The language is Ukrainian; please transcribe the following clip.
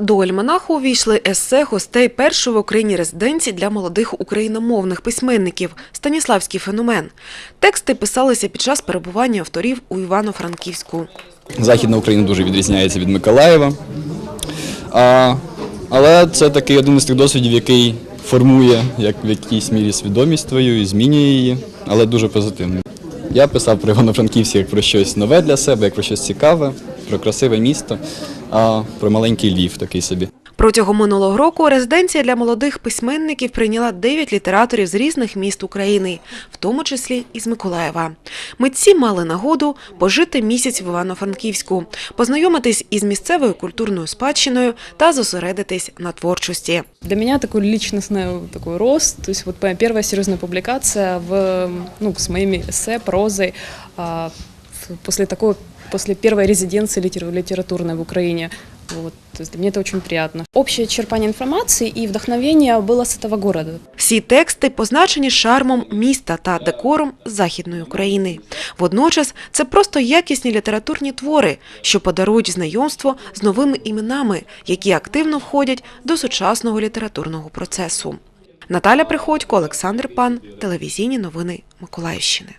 До альманаху увійшли есе гостей першої в Україні резиденції для молодих україномовних письменників Станіславський феномен. Тексти писалися під час перебування авторів у Івано-Франківську. Західна Україна дуже відрізняється від Миколаєва. Але це такий один із тих досвідів, який формує як в якійсь мірі свідомість твою і змінює її, але дуже позитивно. Я писав про Івано-Франківськ як про щось нове для себе, як про щось цікаве, про красиве місто, а про маленький лів такий собі. Протягом минулого року резиденція для молодих письменників прийняла 9 літераторів з різних міст України, в тому числі і з Миколаєва. Митці мали нагоду пожити місяць в Івано-Франківську, познайомитись із місцевою культурною спадщиною та зосередитись на творчості. Для меня такой личностный такой рост, то есть вот первая в, ну, с моими эссе, прозой, после такой, после первой резиденции литер- литературной в Украине. Вот, то есть для меня это очень приятно. Общее черпание информации и вдохновение было с этого города. Всі тексти позначені шармом міста та декором Західної України. Водночас це просто якісні літературні твори, що подарують знайомство з новими іменами, які активно входять до сучасного літературного процесу. Наталя Приходько, Олександр Пан, телевізійні новини Миколаївщини.